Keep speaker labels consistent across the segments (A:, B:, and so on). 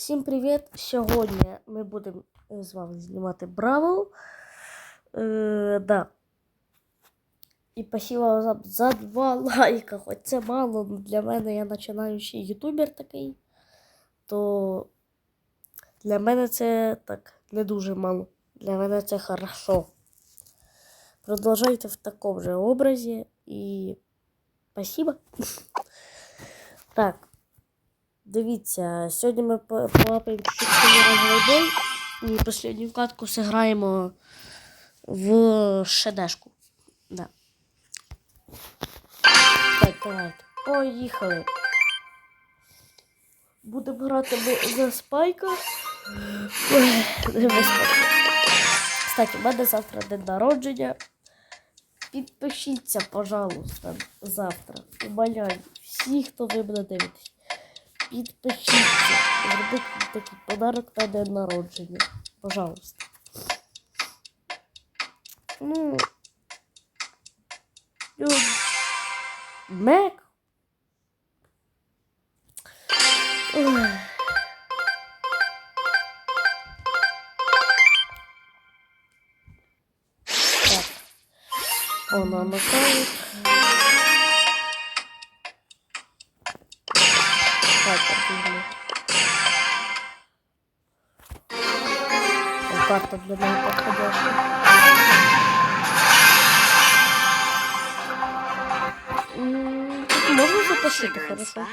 A: Всім привіт! Сьогодні ми будемо е, з вами знімати Бравл. Е, да. І спасибо вам за, за два лайка. Хоч це мало для мене, я починаючий ютубер такий. То для мене це так не дуже мало. Для мене це хорошо. Продовжайте в такому же образі і спасибо. Так. Дивіться, сьогодні ми по- полапаємо розовий і останню катку зіграємо в шедешку. Да. Так, давайте. Поїхали. Будемо грати за спайка. Кстати, у мене завтра день народження. Підпишіться, пожалуйста, завтра. Умоляю. Всі, хто ви мене дивитесь. Підпишіться. Зробіть такий подарок на день народження. Пожалуйста. Ну. Мек. Так. Накалить. Так, Карта для меня подходящая. М, Тут можна запишити, хорошо.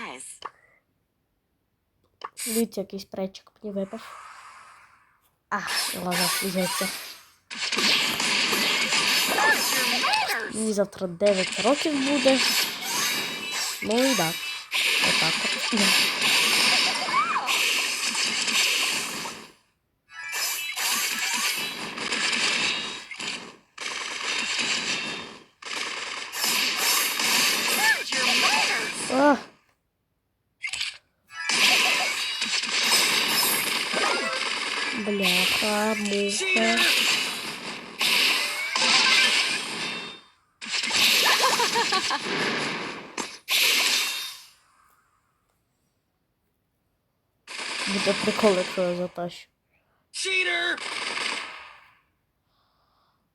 A: Дивіться, якийсь пречик мені випав. А, ладно, слізається. Мені завтра 9 років буде. Ну і так. Отак от. Муха. Буде прикол, якщо я затащу.
B: Cheater!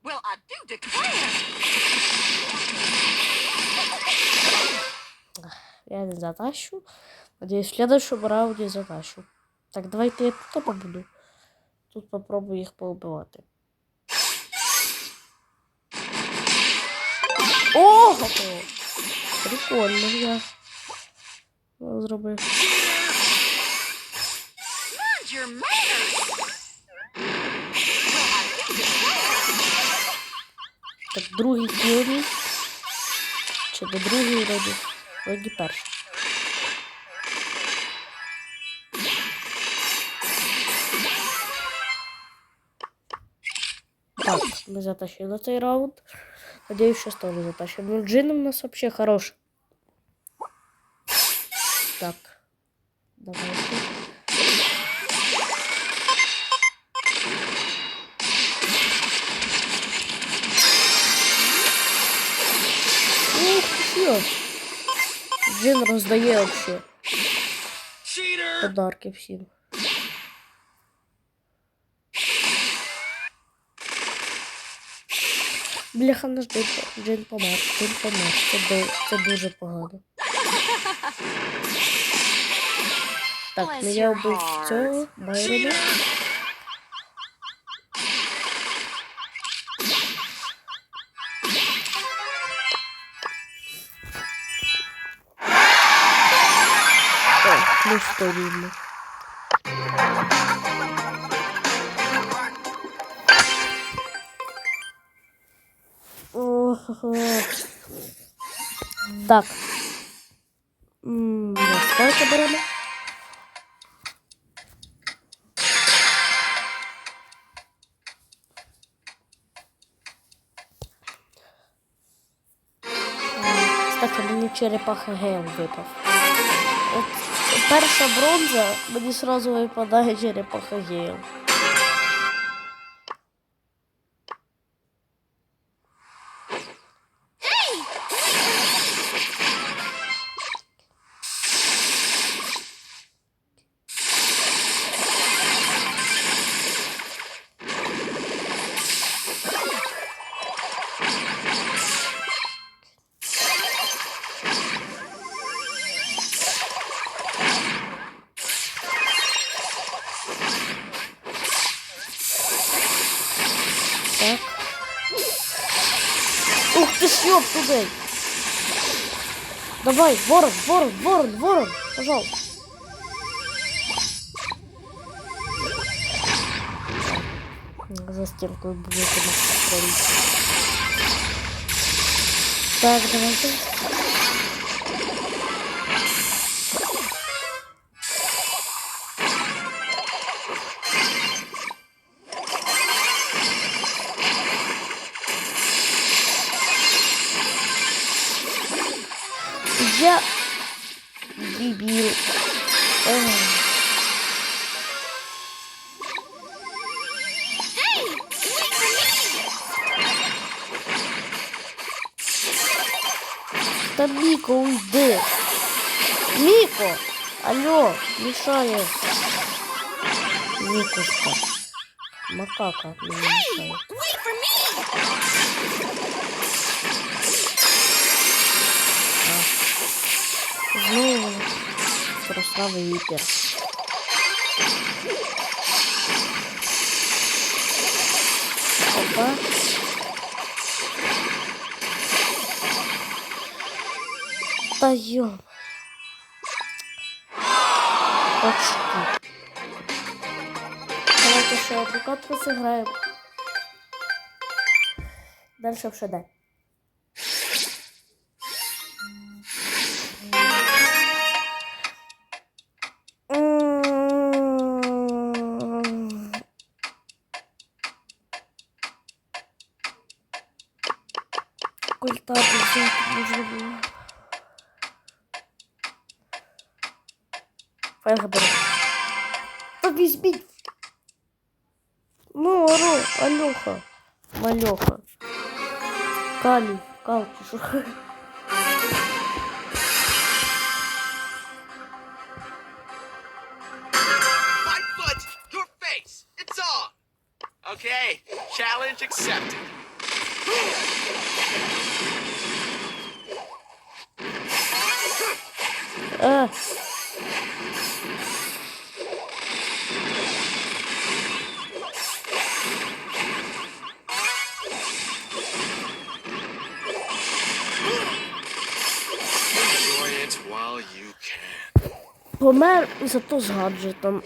C: Well, I do declare.
A: Я не затащу. Надеюсь, в следующем раунде затащу. Так, давайте я тут побуду. Тут попробую їх поубивати. Ого! Прикольно я. Зробив. Так, другий кілний. Чи не другий вроді? Вроді перший. Так, ми затащили цей раунд. Надеюсь, сейчас тоже затащим. Ну, Джин у нас вообще хороший. Так. Давайте. Ух чё? Джин роздає вообще подарки всім. Бляха наш Джин, Джин помер. Джин помер. Це, це дуже погано. Так, ну я вбив цього Байрона. О, плюс 100 рівно. Так. Сколько беремо? Кстати, мені черепаха Гейл випав. От перша бронза, мені сразу випадає черепаха Гейл. Ты съеб туда. Давай, ворон, ворон, ворон, ворон, пожалуйста. За стенкой будет у нас. Так, давайте. дебил. Эх.
C: Hey, wait for me!
A: Та Міко, уйди. Міко! Алло, мішає. Мікушка. Макака мені мішає.
C: Wait for me!
A: Знову красавий вітер. Опа. Та йо. Очки. Давайте ще одну катку зіграємо. Дальше в ШД. Культати взяти можна було. Файга беру. Та візьміть. Ну, оро, Альоха. Мальоха. Калій, калки, що.
B: My foot! Your face! It's on! Okay, challenge accepted.
A: Е.
B: Enjoy it while you can.
A: Помер зато з гаджетом.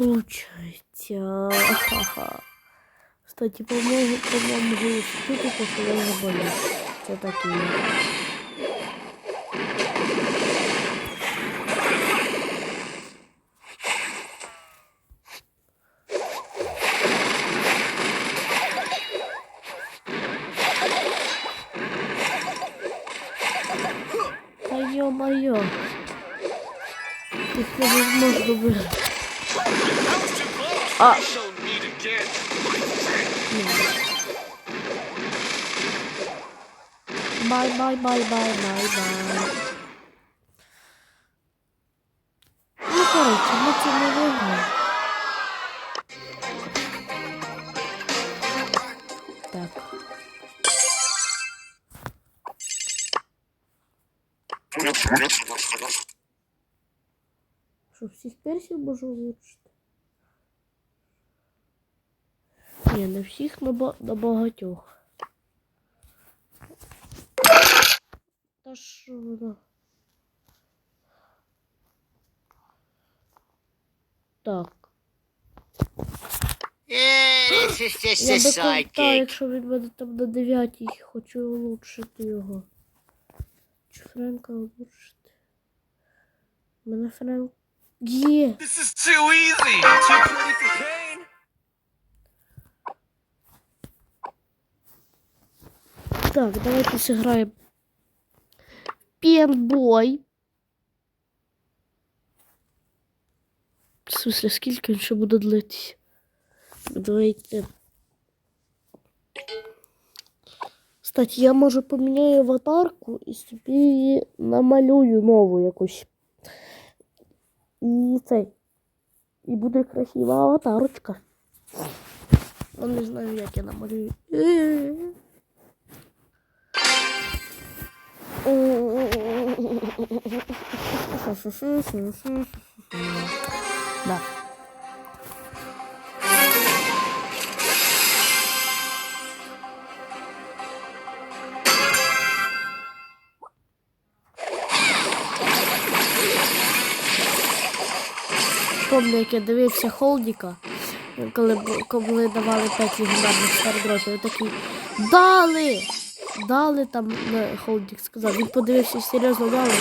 A: Не получається. Ха-ха. Кстати, по-моєму, по-моєму, голос чути, то що я заболів. Це так і є. Та ё-моё. Тут невозможно выжить. бай, бай. Ну, короче, ми це не виграємо. Так. Що, всіх персів можу улучшити? Ні, не всіх, но ба- на багатьох. Та що воно? Так. Я корита, якщо він мене там на 9 хочу улучшити його. Чи Френка улучшити? Мене Френк. Є!
B: This is too easy! Too pretty for pain!
A: Так, давайте зіграємо. Пенбой. В смысле, скільки він ще буде длитися? Давайте. Кстати, я може поміняю аватарку і собі намалюю нову якусь. І цей. І буде красива аватарочка. Ну, не знаю, як я намалюю. Да. Помню, я дивився Холдіка, коли, коли давали 5 легендарних стардротів, такий дали! Дали там Холдік сказав. Він подивився серйозно дали.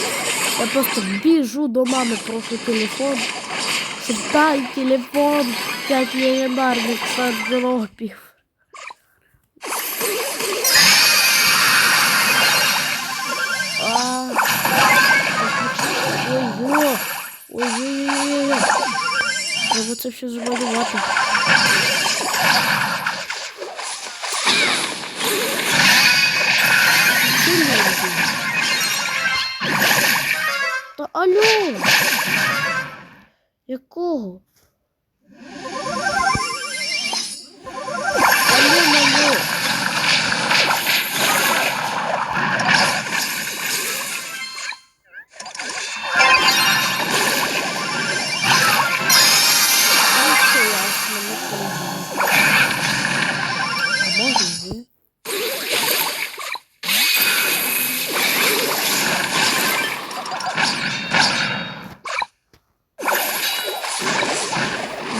A: Я просто біжу до мами, прошу телефон. Щоб дай телефон 5 легендарних стардропів. А, Ой-ой! Ой-ой-ой! Треба це все замалювати. алло! Якого?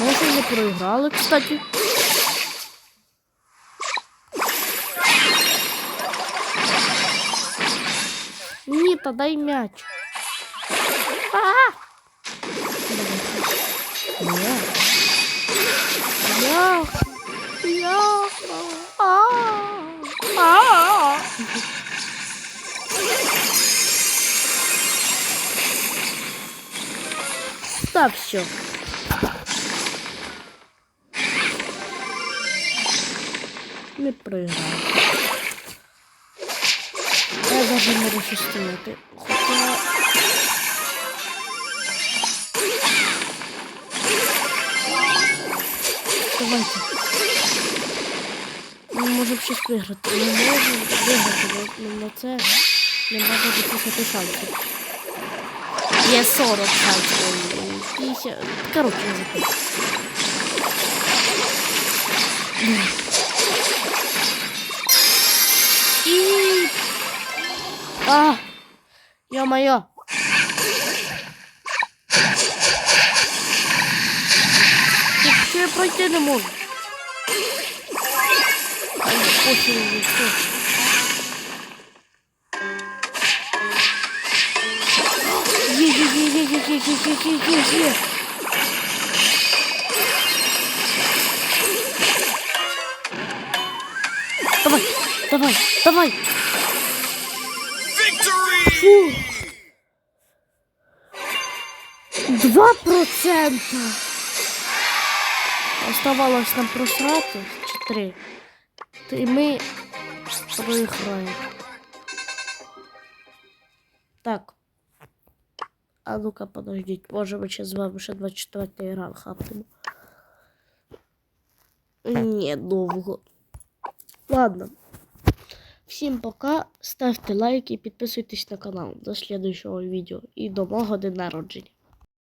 A: Мы уже не проиграли, кстати. Нита, дай мяч. А -а -а! Я. Я. А -а -а. Все. Не проіграв. Я даже не можу стояти. Хоча... Давайте. Ми можемо щось виграти. Ми можемо виграти, але на це не треба записати шансів. Є 40 шансів. 50. Коротше, не записую. İp. Ah. Yamaya. Şey başladım oğlum. Ay boşuna gitti. Ye ye ye ye ye ye ye ye ye ye ye. Давай, давай, давай.
B: Victory!
A: Фу. Два процента. Оставалось нам просрати чи три. То і ми проіграємо. Так. А ну-ка, подождіть, може ми ще з вами ще 24 гран хапнемо. Ні, довго. Ладно. Всім пока. Ставте лайки підписуйтесь на канал до слідчого відео і до мого дня народження.